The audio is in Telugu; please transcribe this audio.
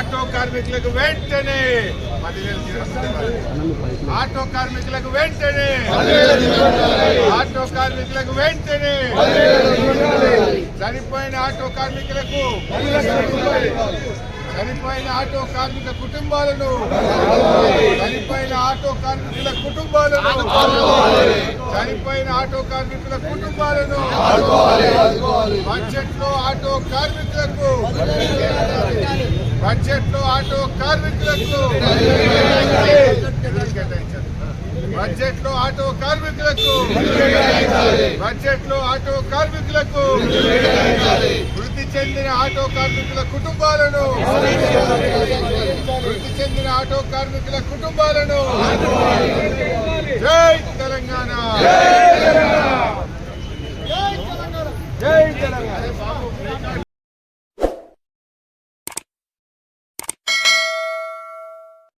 ఆటో కార్మికులకు వెంటనే. ఆటో కార్మికులకు వెంటనే ఆటో కార్మికులకు వెంటనే చనిపోయిన ఆటో కార్మికులకు చనిపోయిన ఆటో కార్మిక కుటుంబాలను చనిపోయిన ఆటో కార్మికుల కుటుంబాలను చనిపోయిన ఆటో కార్మికుల కుటుంబాలను బడ్జెట్లో ఆటో కార్మికులకు బడ్జెట్లో అటు కార్మికులకు బడ్జెట్లో అటు కార్మికులకు బడ్జెట్లో అటు కార్మికులకు వృద్ధి చెందిన ఆటో కార్మికుల కుటుంబాలను. వృద్ధి చెందిన ఆటో కార్మికుల కుటుంబాలను. జై తెలంగాణ. జై తెలంగాణ.